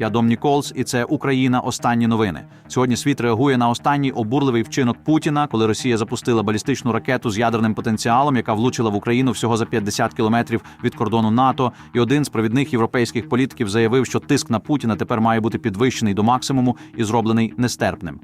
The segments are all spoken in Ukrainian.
Я Дом Ніколс, і це Україна. Останні новини. Сьогодні світ реагує на останній обурливий вчинок Путіна, коли Росія запустила балістичну ракету з ядерним потенціалом, яка влучила в Україну всього за 50 кілометрів від кордону НАТО. І один з провідних європейських політиків заявив, що тиск на Путіна тепер має бути підвищений до максимуму і зроблений нестерпним.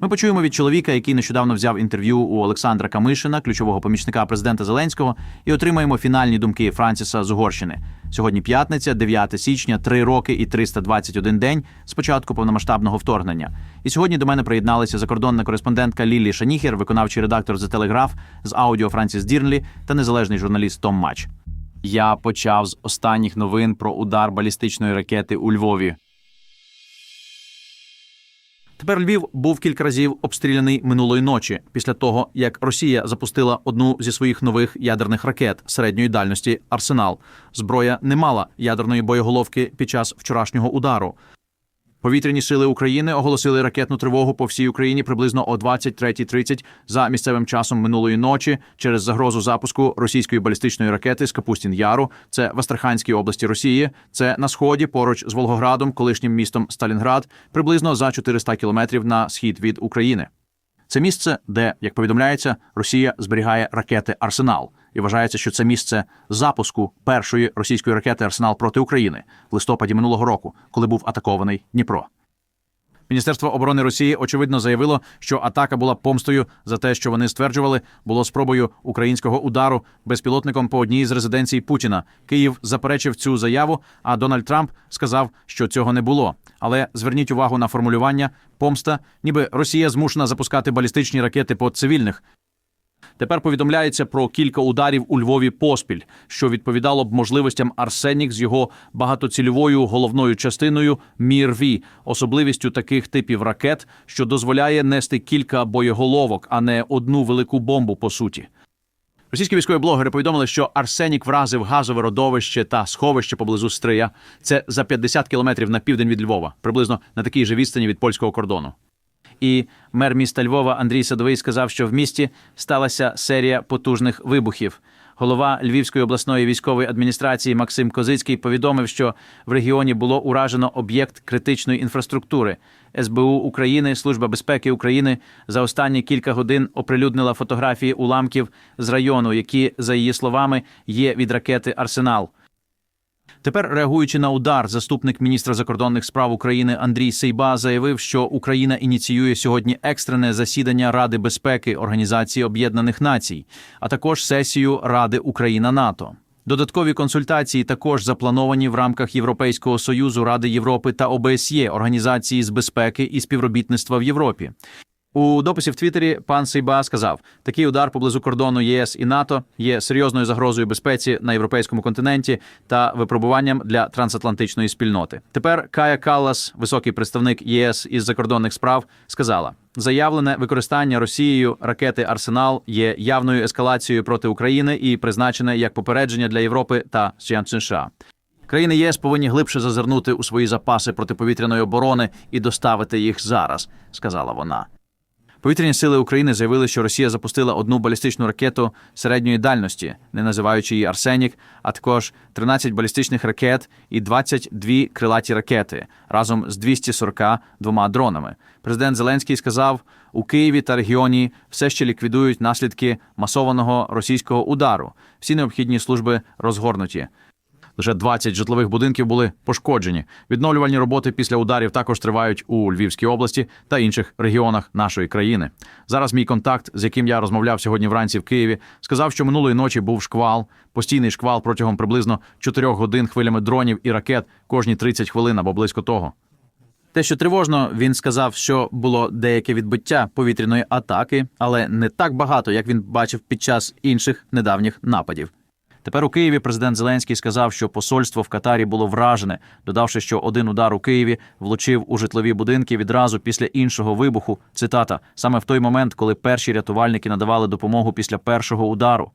Ми почуємо від чоловіка, який нещодавно взяв інтерв'ю у Олександра Камишина, ключового помічника президента Зеленського, і отримаємо фінальні думки Франціса з Угорщини. Сьогодні п'ятниця, 9 січня, 3 роки і 321 день з початку повномасштабного вторгнення. І сьогодні до мене приєдналися закордонна кореспондентка Лілі Шаніхер, виконавчий редактор The Telegraph, з аудіо Франсіс Дірнлі та незалежний журналіст Том Мач. Я почав з останніх новин про удар балістичної ракети у Львові. Тепер Львів був кілька разів обстріляний минулої ночі після того, як Росія запустила одну зі своїх нових ядерних ракет середньої дальності Арсенал. Зброя не мала ядерної боєголовки під час вчорашнього удару. Повітряні сили України оголосили ракетну тривогу по всій Україні приблизно о 23.30 за місцевим часом минулої ночі через загрозу запуску російської балістичної ракети з Капустін Яру. Це в Астраханській області Росії. Це на сході, поруч з Волгоградом, колишнім містом Сталінград, приблизно за 400 кілометрів на схід від України. Це місце, де, як повідомляється, Росія зберігає ракети Арсенал, і вважається, що це місце запуску першої російської ракети Арсенал проти України в листопаді минулого року, коли був атакований Дніпро. Міністерство оборони Росії очевидно заявило, що атака була помстою за те, що вони стверджували, було спробою українського удару безпілотником по одній з резиденцій Путіна. Київ заперечив цю заяву, а Дональд Трамп сказав, що цього не було. Але зверніть увагу на формулювання помста, ніби Росія змушена запускати балістичні ракети по цивільних. Тепер повідомляється про кілька ударів у Львові поспіль, що відповідало б можливостям Арсенік з його багатоцільовою головною частиною МІРВІ, особливістю таких типів ракет, що дозволяє нести кілька боєголовок, а не одну велику бомбу по суті. Російські військові блогери повідомили, що Арсенік вразив газове родовище та сховище поблизу Стрия. Це за 50 кілометрів на південь від Львова, приблизно на такій же відстані від польського кордону. І мер міста Львова Андрій Садовий сказав, що в місті сталася серія потужних вибухів. Голова Львівської обласної військової адміністрації Максим Козицький повідомив, що в регіоні було уражено об'єкт критичної інфраструктури. СБУ України, Служба безпеки України за останні кілька годин оприлюднила фотографії уламків з району, які, за її словами, є від ракети Арсенал. Тепер, реагуючи на удар, заступник міністра закордонних справ України Андрій Сейба заявив, що Україна ініціює сьогодні екстрене засідання Ради безпеки Організації Об'єднаних Націй, а також сесію Ради Україна НАТО. Додаткові консультації також заплановані в рамках Європейського союзу Ради Європи та ОБСЄ Організації з безпеки і співробітництва в Європі. У дописі в Твіттері пан Сейба сказав, такий удар поблизу кордону ЄС і НАТО є серйозною загрозою безпеці на європейському континенті та випробуванням для трансатлантичної спільноти. Тепер Кая Каллас, високий представник ЄС із закордонних справ, сказала: заявлене використання Росією ракети Арсенал є явною ескалацією проти України і призначене як попередження для Європи та США. Країни ЄС повинні глибше зазирнути у свої запаси протиповітряної оборони і доставити їх зараз, сказала вона. Повітряні сили України заявили, що Росія запустила одну балістичну ракету середньої дальності, не називаючи її Арсенік, а також 13 балістичних ракет і 22 крилаті ракети разом з 242 дронами. Президент Зеленський сказав, у Києві та регіоні все ще ліквідують наслідки масованого російського удару. Всі необхідні служби розгорнуті. Лише 20 житлових будинків були пошкоджені. Відновлювальні роботи після ударів також тривають у Львівській області та інших регіонах нашої країни. Зараз мій контакт, з яким я розмовляв сьогодні вранці в Києві, сказав, що минулої ночі був шквал, постійний шквал протягом приблизно 4 годин хвилями дронів і ракет кожні 30 хвилин або близько того. Те, що тривожно, він сказав, що було деяке відбиття повітряної атаки, але не так багато, як він бачив під час інших недавніх нападів. Тепер у Києві президент Зеленський сказав, що посольство в Катарі було вражене, додавши, що один удар у Києві влучив у житлові будинки відразу після іншого вибуху. Цитата саме в той момент, коли перші рятувальники надавали допомогу після першого удару.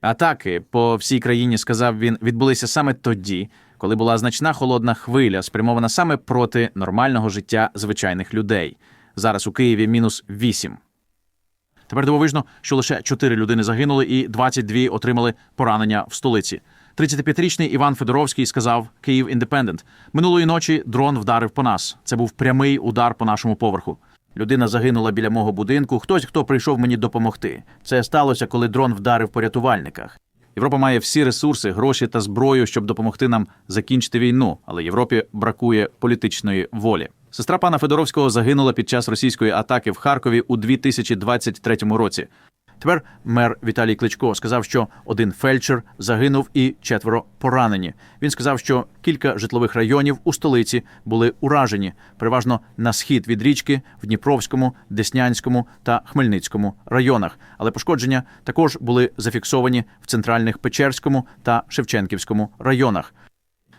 Атаки по всій країні, сказав він, відбулися саме тоді, коли була значна холодна хвиля, спрямована саме проти нормального життя звичайних людей. Зараз у Києві мінус 8. Тепер дивовижно, що лише 4 людини загинули і 22 отримали поранення в столиці. 35-річний Іван Федоровський сказав Київ Індепендент. Минулої ночі дрон вдарив по нас. Це був прямий удар по нашому поверху. Людина загинула біля мого будинку. Хтось, хто прийшов мені допомогти. Це сталося, коли дрон вдарив по рятувальниках. Європа має всі ресурси, гроші та зброю, щоб допомогти нам закінчити війну, але Європі бракує політичної волі. Сестра пана Федоровського загинула під час російської атаки в Харкові у 2023 році. Тепер мер Віталій Кличко сказав, що один фельдшер загинув і четверо поранені. Він сказав, що кілька житлових районів у столиці були уражені, переважно на схід від річки в Дніпровському, Деснянському та Хмельницькому районах. Але пошкодження також були зафіксовані в центральних Печерському та Шевченківському районах.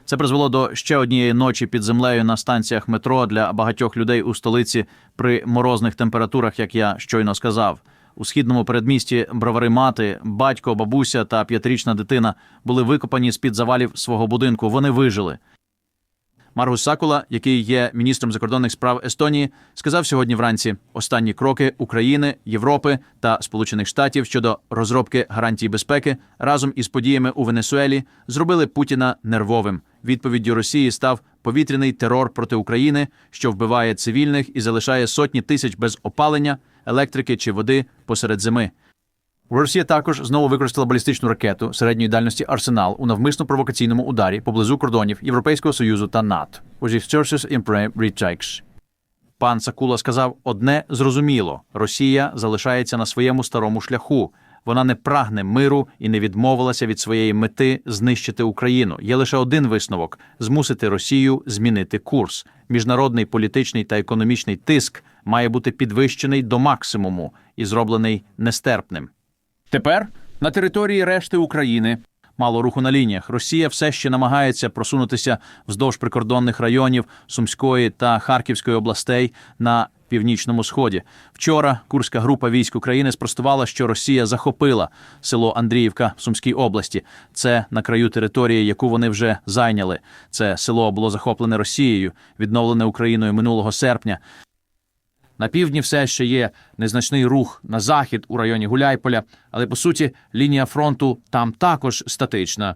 Це призвело до ще однієї ночі під землею на станціях метро для багатьох людей у столиці при морозних температурах, як я щойно сказав. У східному передмісті бровари мати, батько, бабуся та п'ятирічна дитина були викопані з під завалів свого будинку. Вони вижили. Маргус Сакула, який є міністром закордонних справ Естонії, сказав сьогодні вранці останні кроки України, Європи та Сполучених Штатів щодо розробки гарантій безпеки разом із подіями у Венесуелі зробили Путіна нервовим. Відповіддю Росії став повітряний терор проти України, що вбиває цивільних і залишає сотні тисяч без опалення, електрики чи води посеред зими. Росія також знову використала балістичну ракету середньої дальності Арсенал у навмисно провокаційному ударі поблизу кордонів Європейського Союзу та НАТО. Пан Сакула сказав одне зрозуміло: Росія залишається на своєму старому шляху. Вона не прагне миру і не відмовилася від своєї мети знищити Україну. Є лише один висновок: змусити Росію змінити курс. Міжнародний політичний та економічний тиск має бути підвищений до максимуму і зроблений нестерпним. Тепер на території решти України мало руху на лініях. Росія все ще намагається просунутися вздовж прикордонних районів Сумської та Харківської областей на північному сході. Вчора Курська група військ України спростувала, що Росія захопила село Андріївка в Сумській області. Це на краю території, яку вони вже зайняли. Це село було захоплене Росією, відновлене Україною минулого серпня. На півдні все ще є незначний рух на захід у районі Гуляйполя, але по суті лінія фронту там також статична.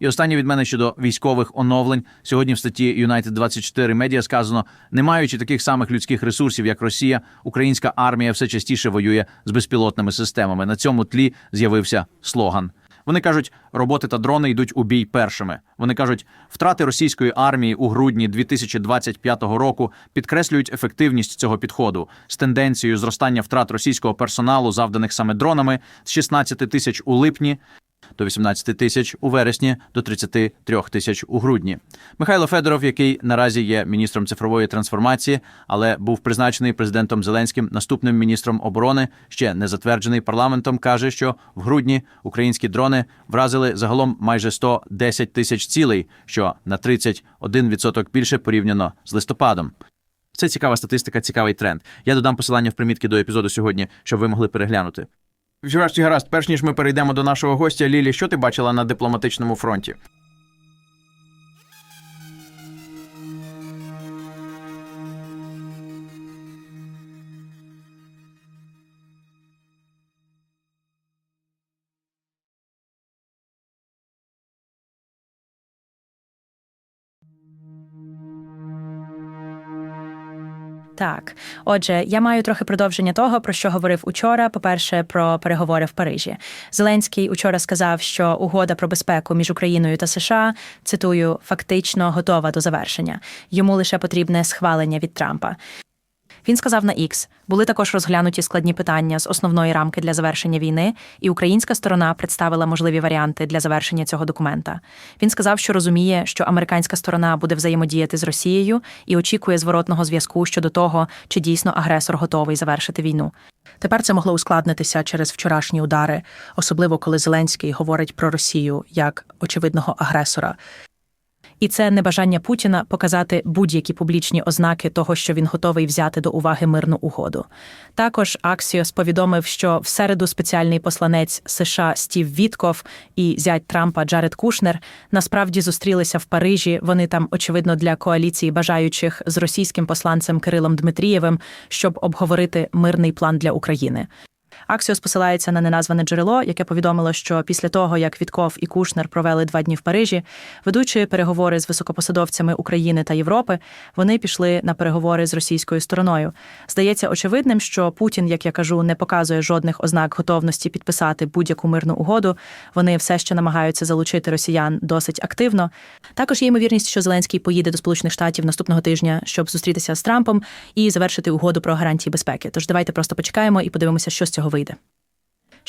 І останнє від мене щодо військових оновлень. Сьогодні в статті United 24 Media сказано, не маючи таких самих людських ресурсів, як Росія, українська армія все частіше воює з безпілотними системами. На цьому тлі з'явився слоган. Вони кажуть, роботи та дрони йдуть у бій першими. Вони кажуть, втрати російської армії у грудні 2025 року підкреслюють ефективність цього підходу з тенденцією зростання втрат російського персоналу, завданих саме дронами, з 16 тисяч у липні до 18 тисяч у вересні до 33 тисяч у грудні. Михайло Федоров, який наразі є міністром цифрової трансформації, але був призначений президентом Зеленським наступним міністром оборони, ще не затверджений парламентом, каже, що в грудні українські дрони вразили загалом майже 110 тисяч цілей, що на 31% більше порівняно з листопадом. Це цікава статистика, цікавий тренд. Я додам посилання в примітки до епізоду сьогодні, щоб ви могли переглянути. Вчорашній гаразд, перш ніж ми перейдемо до нашого гостя, Лілі, що ти бачила на дипломатичному фронті? Так, отже, я маю трохи продовження того, про що говорив учора. По-перше, про переговори в Парижі. Зеленський учора сказав, що угода про безпеку між Україною та США цитую фактично готова до завершення. Йому лише потрібне схвалення від Трампа. Він сказав на X, були також розглянуті складні питання з основної рамки для завершення війни, і українська сторона представила можливі варіанти для завершення цього документа. Він сказав, що розуміє, що американська сторона буде взаємодіяти з Росією і очікує зворотного зв'язку щодо того, чи дійсно агресор готовий завершити війну. Тепер це могло ускладнитися через вчорашні удари, особливо коли Зеленський говорить про Росію як очевидного агресора. І це небажання Путіна показати будь-які публічні ознаки того, що він готовий взяти до уваги мирну угоду. Також Аксіос повідомив, що в середу спеціальний посланець США Стів Вітков і зять Трампа Джаред Кушнер насправді зустрілися в Парижі. Вони там, очевидно, для коаліції бажаючих з російським посланцем Кирилом Дмитрієвим, щоб обговорити мирний план для України. Аксіос посилається на неназване джерело, яке повідомило, що після того, як Вітков і Кушнер провели два дні в Парижі, ведучи переговори з високопосадовцями України та Європи, вони пішли на переговори з російською стороною. Здається очевидним, що Путін, як я кажу, не показує жодних ознак готовності підписати будь-яку мирну угоду. Вони все ще намагаються залучити росіян досить активно. Також є ймовірність, що Зеленський поїде до Сполучених Штатів наступного тижня, щоб зустрітися з Трампом і завершити угоду про гарантії безпеки. Тож давайте просто почекаємо і подивимося, що з цього вийде.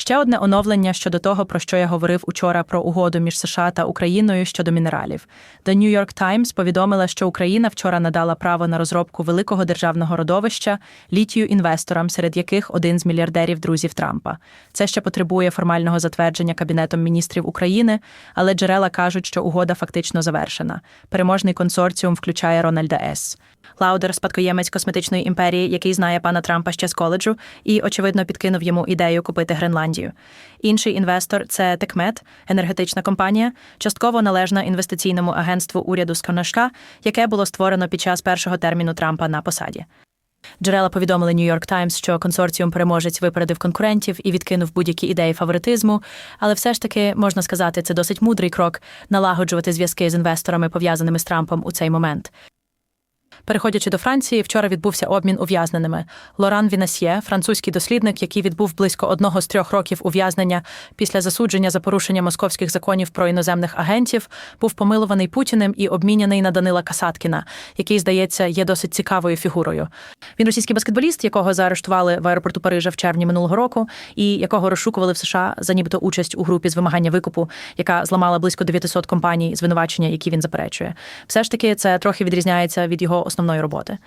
Ще одне оновлення щодо того, про що я говорив учора про угоду між США та Україною щодо мінералів. The New York Times повідомила, що Україна вчора надала право на розробку великого державного родовища літію інвесторам, серед яких один з мільярдерів друзів Трампа. Це ще потребує формального затвердження Кабінетом міністрів України, але джерела кажуть, що угода фактично завершена. Переможний консорціум включає Рональда С. Лаудер, спадкоємець косметичної імперії, який знає пана Трампа ще з коледжу, і, очевидно, підкинув йому ідею купити Гренландію. Інший інвестор це Текмет, енергетична компанія, частково належна інвестиційному агентству уряду з Коношка, яке було створено під час першого терміну Трампа на посаді. Джерела повідомили New York Times, що консорціум переможець випередив конкурентів і відкинув будь-які ідеї фаворитизму, але все ж таки можна сказати, це досить мудрий крок налагоджувати зв'язки з інвесторами, пов'язаними з Трампом у цей момент. Переходячи до Франції, вчора відбувся обмін ув'язненими. Лоран Вінасьє, французький дослідник, який відбув близько одного з трьох років ув'язнення після засудження за порушення московських законів про іноземних агентів, був помилуваний Путіним і обміняний на Данила Касаткіна, який, здається, є досить цікавою фігурою. Він російський баскетболіст, якого заарештували в аеропорту Парижа в червні минулого року, і якого розшукували в США за нібито участь у групі з вимагання викупу, яка зламала близько 900 компаній звинувачення, які він заперечує. Все ж таки, це трохи відрізняється від його основної роботи.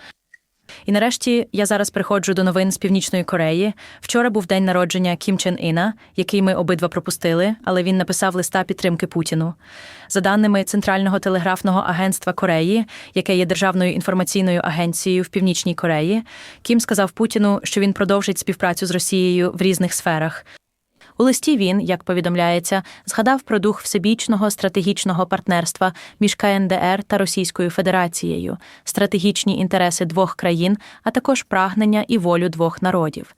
І нарешті я зараз приходжу до новин з Північної Кореї. Вчора був день народження Кім Чен Іна, який ми обидва пропустили, але він написав листа підтримки Путіну. За даними Центрального телеграфного агентства Кореї, яке є державною інформаційною агенцією в Північній Кореї, Кім сказав Путіну, що він продовжить співпрацю з Росією в різних сферах. У листі він, як повідомляється, згадав про дух всебічного стратегічного партнерства між КНДР та Російською Федерацією, стратегічні інтереси двох країн, а також прагнення і волю двох народів.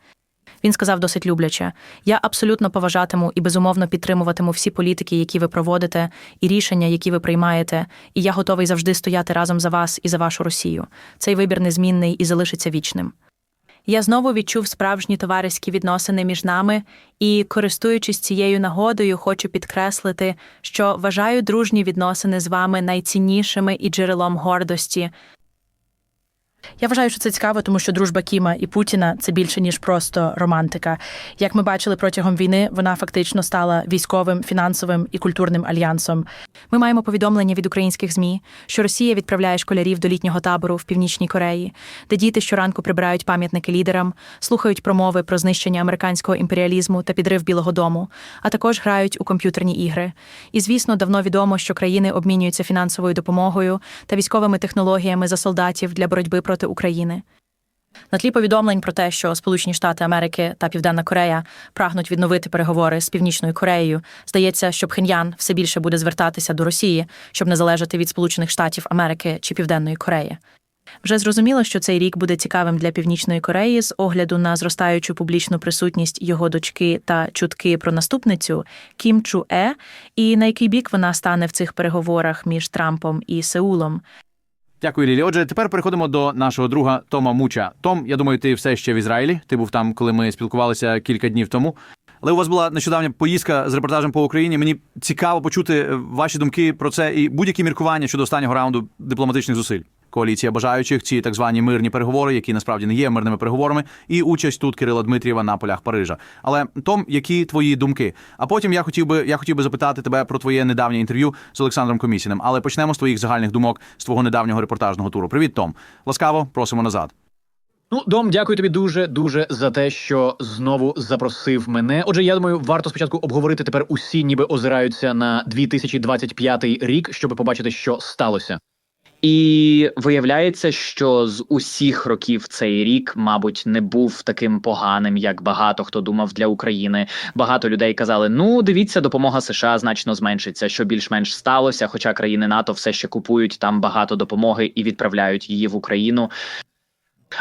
Він сказав досить любляче: я абсолютно поважатиму і безумовно підтримуватиму всі політики, які ви проводите, і рішення, які ви приймаєте, і я готовий завжди стояти разом за вас і за вашу Росію. Цей вибір незмінний і залишиться вічним. Я знову відчув справжні товариські відносини між нами і, користуючись цією нагодою, хочу підкреслити, що вважаю дружні відносини з вами найціннішими і джерелом гордості. Я вважаю, що це цікаво, тому що дружба Кіма і Путіна це більше ніж просто романтика. Як ми бачили протягом війни, вона фактично стала військовим, фінансовим і культурним альянсом. Ми маємо повідомлення від українських змі, що Росія відправляє школярів до літнього табору в північній Кореї, де діти щоранку прибирають пам'ятники лідерам, слухають промови про знищення американського імперіалізму та підрив Білого Дому, а також грають у комп'ютерні ігри. І звісно, давно відомо, що країни обмінюються фінансовою допомогою та військовими технологіями за солдатів для боротьби проти України. На тлі повідомлень про те, що Сполучені Штати Америки та Південна Корея прагнуть відновити переговори з Північною Кореєю, здається, що Пхеньян все більше буде звертатися до Росії, щоб не залежати від Сполучених Штатів Америки чи Південної Кореї. Вже зрозуміло, що цей рік буде цікавим для Північної Кореї з огляду на зростаючу публічну присутність його дочки та чутки про наступницю Кім Чу Е, і на який бік вона стане в цих переговорах між Трампом і Сеулом. Дякую, Лілі. Отже, тепер переходимо до нашого друга Тома Муча. Том, я думаю, ти все ще в Ізраїлі. Ти був там, коли ми спілкувалися кілька днів тому. Але у вас була нещодавня поїздка з репортажем по Україні. Мені цікаво почути е, ваші думки про це і будь-які міркування щодо останнього раунду дипломатичних зусиль. Коаліція бажаючих, ці так звані мирні переговори, які насправді не є мирними переговорами, і участь тут Кирила Дмитрієва на полях Парижа. Але Том, які твої думки? А потім я хотів би я хотів би запитати тебе про твоє недавнє інтерв'ю з Олександром Комісіним. Але почнемо з твоїх загальних думок з твого недавнього репортажного туру. Привіт, Том. Ласкаво, просимо назад. Ну, Дом, дякую тобі дуже дуже за те, що знову запросив мене. Отже, я думаю, варто спочатку обговорити тепер усі, ніби озираються на 2025 рік, щоб побачити, що сталося. І виявляється, що з усіх років цей рік, мабуть, не був таким поганим, як багато хто думав для України. Багато людей казали: ну дивіться, допомога США значно зменшиться, що більш-менш сталося. Хоча країни НАТО все ще купують там багато допомоги і відправляють її в Україну.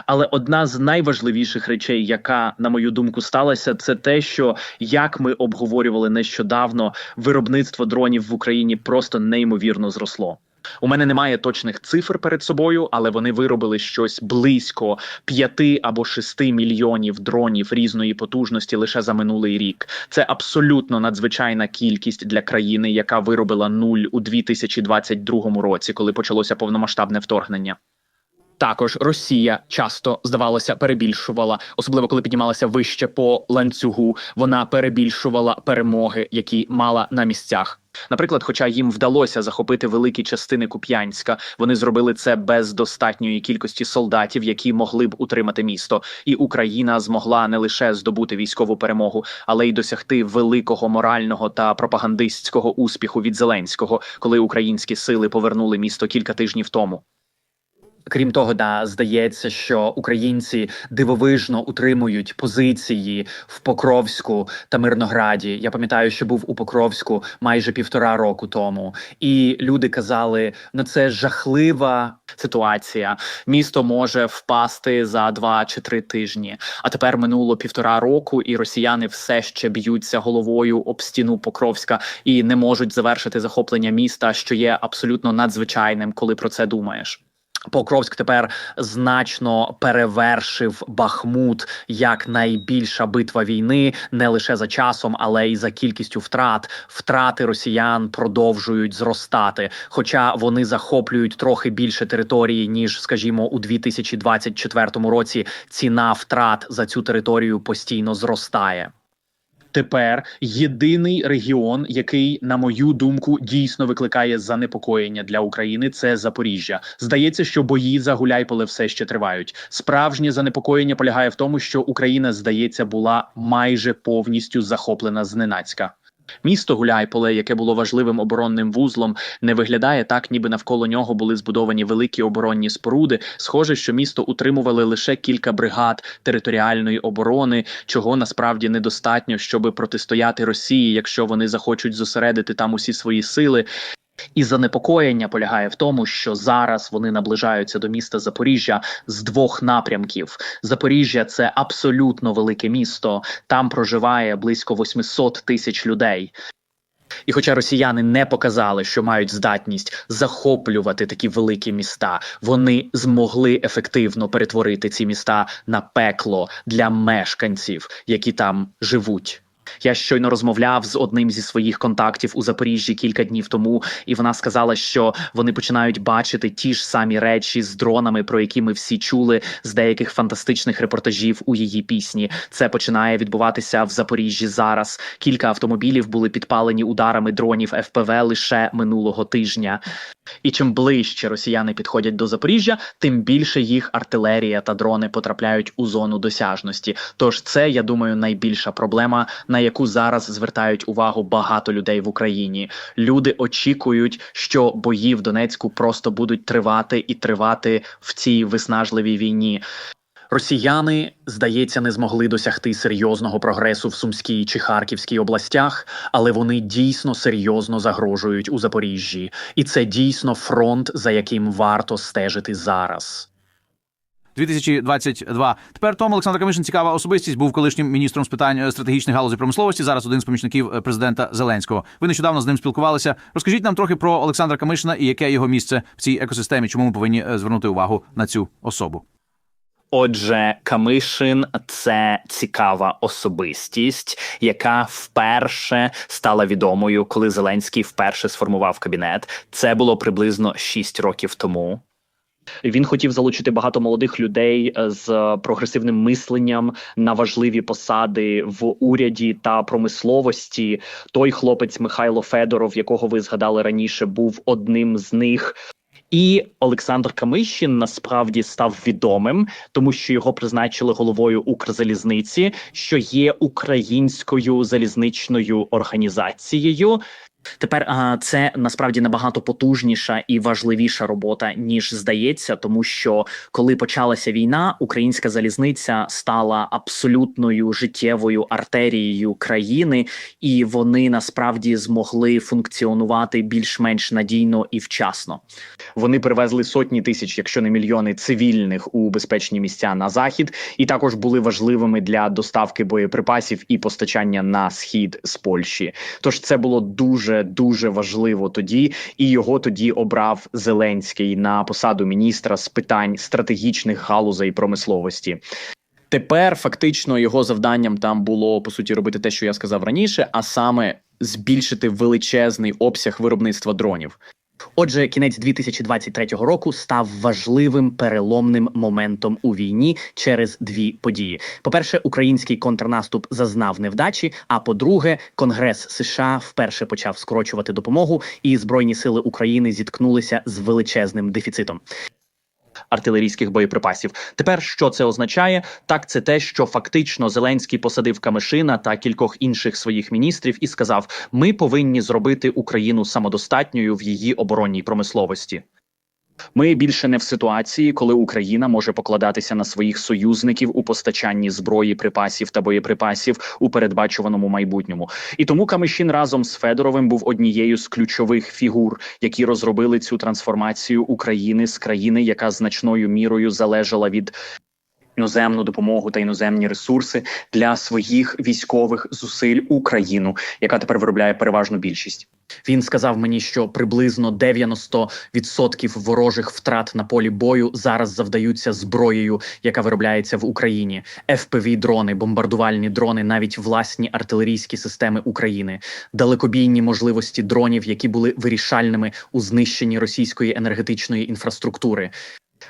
Але одна з найважливіших речей, яка, на мою думку, сталася, це те, що як ми обговорювали нещодавно, виробництво дронів в Україні просто неймовірно зросло. У мене немає точних цифр перед собою, але вони виробили щось близько 5 або 6 мільйонів дронів різної потужності лише за минулий рік. Це абсолютно надзвичайна кількість для країни, яка виробила нуль у 2022 році, коли почалося повномасштабне вторгнення. Також Росія часто здавалося перебільшувала, особливо коли піднімалася вище по ланцюгу. Вона перебільшувала перемоги, які мала на місцях. Наприклад, хоча їм вдалося захопити великі частини Куп'янська, вони зробили це без достатньої кількості солдатів, які могли б утримати місто. І Україна змогла не лише здобути військову перемогу, але й досягти великого морального та пропагандистського успіху від Зеленського, коли українські сили повернули місто кілька тижнів тому. Крім того, да, здається, що українці дивовижно утримують позиції в Покровську та Мирнограді. Я пам'ятаю, що був у Покровську майже півтора року тому, і люди казали: ну це жахлива ситуація. Місто може впасти за два чи три тижні. А тепер минуло півтора року, і росіяни все ще б'ються головою об стіну Покровська і не можуть завершити захоплення міста, що є абсолютно надзвичайним, коли про це думаєш. Покровськ тепер значно перевершив Бахмут як найбільша битва війни не лише за часом, але й за кількістю втрат. Втрати росіян продовжують зростати, хоча вони захоплюють трохи більше території ніж, скажімо, у 2024 році. Ціна втрат за цю територію постійно зростає. Тепер єдиний регіон, який, на мою думку, дійсно викликає занепокоєння для України, це Запоріжжя. Здається, що бої за Гуляйполе все ще тривають. Справжнє занепокоєння полягає в тому, що Україна, здається, була майже повністю захоплена зненацька. Місто Гуляйполе, яке було важливим оборонним вузлом, не виглядає так, ніби навколо нього були збудовані великі оборонні споруди. Схоже, що місто утримували лише кілька бригад територіальної оборони, чого насправді недостатньо, щоби протистояти Росії, якщо вони захочуть зосередити там усі свої сили. І занепокоєння полягає в тому, що зараз вони наближаються до міста Запоріжжя з двох напрямків. Запоріжжя це абсолютно велике місто. Там проживає близько 800 тисяч людей. І хоча росіяни не показали, що мають здатність захоплювати такі великі міста, вони змогли ефективно перетворити ці міста на пекло для мешканців, які там живуть. Я щойно розмовляв з одним зі своїх контактів у Запоріжжі кілька днів тому, і вона сказала, що вони починають бачити ті ж самі речі з дронами, про які ми всі чули з деяких фантастичних репортажів у її пісні. Це починає відбуватися в Запоріжжі зараз. Кілька автомобілів були підпалені ударами дронів ФПВ лише минулого тижня. І чим ближче росіяни підходять до Запоріжжя, тим більше їх артилерія та дрони потрапляють у зону досяжності. Тож це, я думаю, найбільша проблема, на яку зараз звертають увагу багато людей в Україні. Люди очікують, що бої в Донецьку просто будуть тривати і тривати в цій виснажливій війні. Росіяни, здається, не змогли досягти серйозного прогресу в Сумській чи Харківській областях, але вони дійсно серйозно загрожують у Запоріжжі, і це дійсно фронт, за яким варто стежити зараз. 2022. Тепер Том Олександр Камишин цікава особистість. Був колишнім міністром з питань е, стратегічних галузей промисловості. Зараз один з помічників е, президента Зеленського. Ви нещодавно з ним спілкувалися. Розкажіть нам трохи про Олександра Камишина і яке його місце в цій екосистемі. Чому ми повинні е, звернути увагу на цю особу? Отже, Камишин це цікава особистість, яка вперше стала відомою, коли Зеленський вперше сформував кабінет. Це було приблизно 6 років тому. Він хотів залучити багато молодих людей е, з прогресивним мисленням на важливі посади в уряді та промисловості. Той хлопець Михайло Федоров, якого ви згадали раніше, був одним з них. І Олександр Камишин насправді став відомим, тому що його призначили головою Укрзалізниці, що є українською залізничною організацією. Тепер це насправді набагато потужніша і важливіша робота ніж здається, тому що коли почалася війна, українська залізниця стала абсолютною життєвою артерією країни, і вони насправді змогли функціонувати більш-менш надійно і вчасно. Вони привезли сотні тисяч, якщо не мільйони цивільних у безпечні місця на захід, і також були важливими для доставки боєприпасів і постачання на схід з Польщі. Тож це було дуже дуже важливо тоді, і його тоді обрав Зеленський на посаду міністра з питань стратегічних галузей промисловості. Тепер фактично його завданням там було по суті робити те, що я сказав раніше, а саме збільшити величезний обсяг виробництва дронів. Отже, кінець 2023 року став важливим переломним моментом у війні через дві події: по-перше, український контрнаступ зазнав невдачі. А по-друге, Конгрес США вперше почав скорочувати допомогу, і збройні сили України зіткнулися з величезним дефіцитом. Артилерійських боєприпасів. Тепер що це означає? Так, це те, що фактично Зеленський посадив Камишина та кількох інших своїх міністрів і сказав: ми повинні зробити Україну самодостатньою в її оборонній промисловості. Ми більше не в ситуації, коли Україна може покладатися на своїх союзників у постачанні зброї, припасів та боєприпасів у передбачуваному майбутньому. І тому Камишін разом з Федоровим був однією з ключових фігур, які розробили цю трансформацію України з країни, яка значною мірою залежала від. Іноземну допомогу та іноземні ресурси для своїх військових зусиль Україну, яка тепер виробляє переважну більшість. Він сказав мені, що приблизно 90% ворожих втрат на полі бою зараз завдаються зброєю, яка виробляється в Україні. fpv дрони, бомбардувальні дрони, навіть власні артилерійські системи України, далекобійні можливості дронів, які були вирішальними у знищенні російської енергетичної інфраструктури.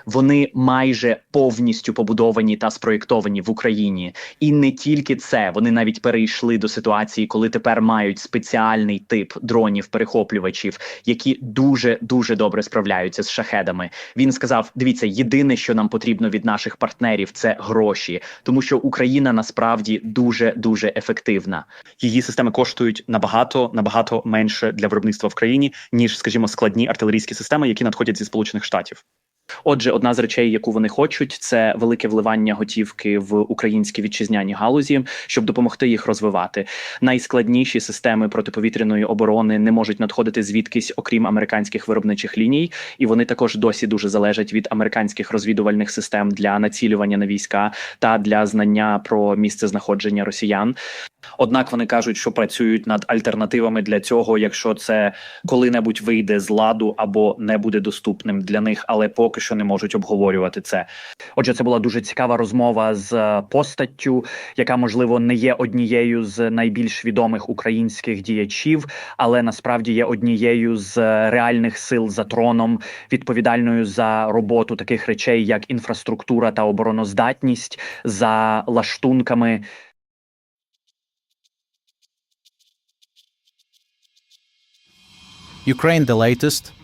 Вони майже повністю побудовані та спроєктовані в Україні, і не тільки це. Вони навіть перейшли до ситуації, коли тепер мають спеціальний тип дронів-перехоплювачів, які дуже дуже добре справляються з шахедами. Він сказав: дивіться, єдине, що нам потрібно від наших партнерів, це гроші, тому що Україна насправді дуже дуже ефективна. Її системи коштують набагато набагато менше для виробництва в країні, ніж, скажімо, складні артилерійські системи, які надходять зі Сполучених Штатів. Отже, одна з речей, яку вони хочуть, це велике вливання готівки в українські вітчизняні галузі, щоб допомогти їх розвивати. Найскладніші системи протиповітряної оборони не можуть надходити звідкись, окрім американських виробничих ліній, і вони також досі дуже залежать від американських розвідувальних систем для націлювання на війська та для знання про місце знаходження росіян. Однак вони кажуть, що працюють над альтернативами для цього, якщо це коли-небудь вийде з ладу або не буде доступним для них, але поки що не можуть обговорювати це. Отже, це була дуже цікава розмова з е, постаттю, яка можливо не є однією з найбільш відомих українських діячів, але насправді є однією з е, реальних сил за троном, відповідальною за роботу таких речей, як інфраструктура та обороноздатність, за лаштунками. Ukraine The Latest –